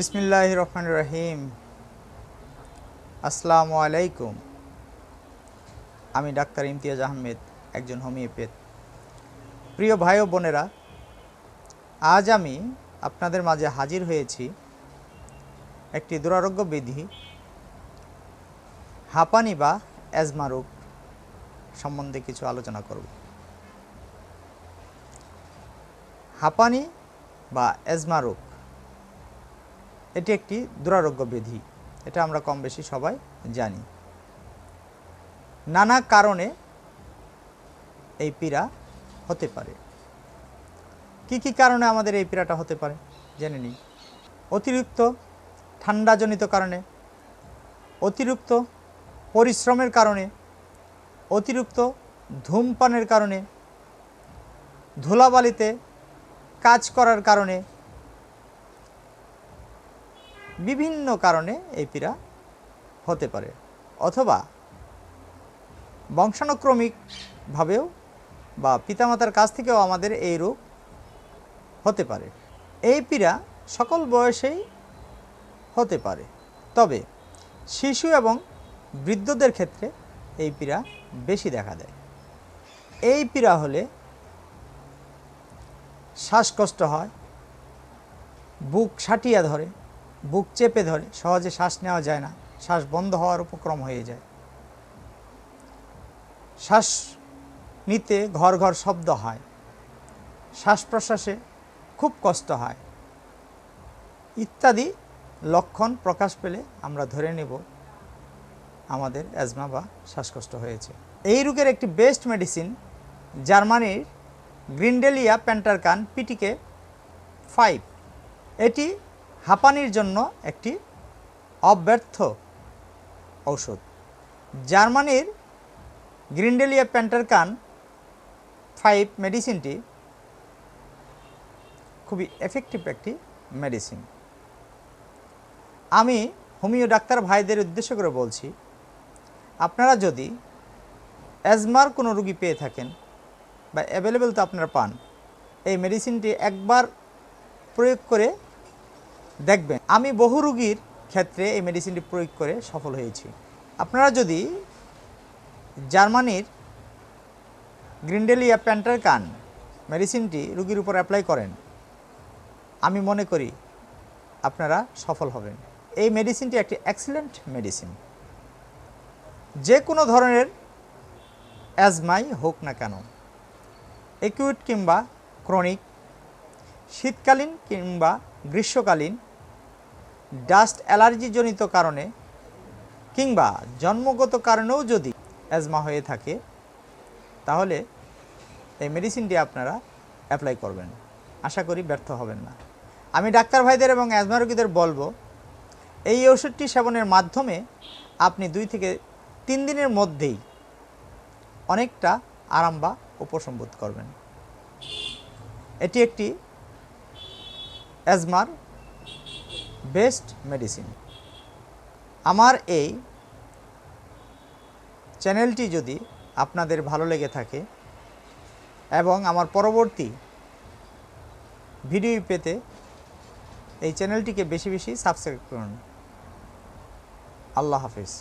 বিসমিল্লাহ রহমান রহিম। আসসালামু আলাইকুম। আমি ডাক্তার ইমতিয়াজ আহমেদ, একজন হোমিওপ্যাথ। প্রিয় ভাই ও বোনেরা, আজ আমি আপনাদের মাঝে হাজির হয়েছি একটি দুরারোগ্য বিধি, হাঁপানি বা অ্যাজমা রোগ সম্বন্ধে কিছু আলোচনা করব। হাঁপানি বা অ্যাজমা রোগ এটি একটি দুরারোগ্য ব্যাধি এটা আমরা কম বেশি সবাই জানি। নানা কারণে এই পীড়া হতে পারে। কি কি কারণে আমাদের এই পীড়াটা হতে পারে, জেনে নিই। অতিরিক্ত ঠান্ডাজনিত কারণে, অতিরিক্ত পরিশ্রমের কারণে, অতিরিক্ত ধূমপানের কারণে, ধুলাবালিতে কাজ করার কারণে বিভিন্ন কারণে এই পীড়া হতে পারে। অথবা বংশানুক্রমিকভাবেও বা পিতামাতার কাছ থেকেও আমাদের এই রোগ হতে পারে। এই পীড়া সকল বয়সেই হতে পারে। তবে শিশু এবং বৃদ্ধদের ক্ষেত্রে এই পীড়া বেশি দেখা দেয়। এই পীড়া হলে শ্বাসকষ্ট হয়, বুক সাটিয়া ধরে বুক চেপে ধরে, সহজে শ্বাস নেওয়া যায় না। শ্বাস বন্ধ হওয়ার উপক্রম হয়ে যায়। শ্বাস নিতে ঘর ঘর শব্দ হয়। শ্বাস প্রশ্বাসে খুব কষ্ট হয়। ইত্যাদি লক্ষণ প্রকাশ পেলে আমরা ধরে নেব আমাদের অ্যাজমা বা শ্বাসকষ্ট হয়েছে। এই রোগের একটি বেস্ট মেডিসিন জার্মানির গ্রিন্ডেলিয়া প্যান্টারকান পিটিকে ফাইভ এটি হাঁপানির জন্য একটি অব্যর্থ ঔষধ। জার্মানির গ্রিন্ডেলিয়া প্যান্টারকান ফাইভ মেডিসিনটি খুবই এফেক্টিভ একটি মেডিসিন আমি হোমিও ডাক্তার ভাইদের উদ্দেশ্য করে বলছি, আপনারা যদি অ্যাজমার কোনো রুগী পেয়ে থাকেন বা অ্যাভেলেবেল তো আপনারা পান, এই মেডিসিনটি একবার প্রয়োগ করে দেখবেন, আমি বহু রুগীর ক্ষেত্রে এই মেডিসিনটি প্রয়োগ করে সফল হয়েছি। আপনারা যদি জার্মানির গ্রিন্ডেলিয়া প্যান্টারকান মেডিসিনটি রুগীর উপর অ্যাপ্লাই করেন, আমি মনে করি আপনারা সফল হবেন। এই মেডিসিনটি একটি এক্সিলেন্ট মেডিসিন যে কোনো ধরনের অ্যাজমাই হোক না কেন একিউট কিংবা ক্রনিক শীতকালীন কিংবা গ্রীষ্মকালীন ডাস্ট অ্যালার্জিজনিত কারণে কিংবা জন্মগত কারণেও যদি অ্যাজমা হয়ে থাকে, তাহলে এই মেডিসিনটি আপনারা অ্যাপ্লাই করবেন। আশা করি ব্যর্থ হবেন না। আমি ডাক্তার ভাইদের এবং অ্যাজমা রোগীদের বলব, এই ওষুধটি সেবনের মাধ্যমে আপনি দুই থেকে তিন দিনের মধ্যেই অনেকটা আরাম বা উপশম বোধ করবেন। এটি একটি অ্যাজমার বেস্ট মেডিসিন। আমার এই চ্যানেলটি যদি আপনাদের ভালো লেগে থাকে এবং আমার পরবর্তী ভিডিও পেতে এই চ্যানেলটিকে বেশি বেশি সাবস্ক্রাইব করুন। আল্লাহ হাফিজ।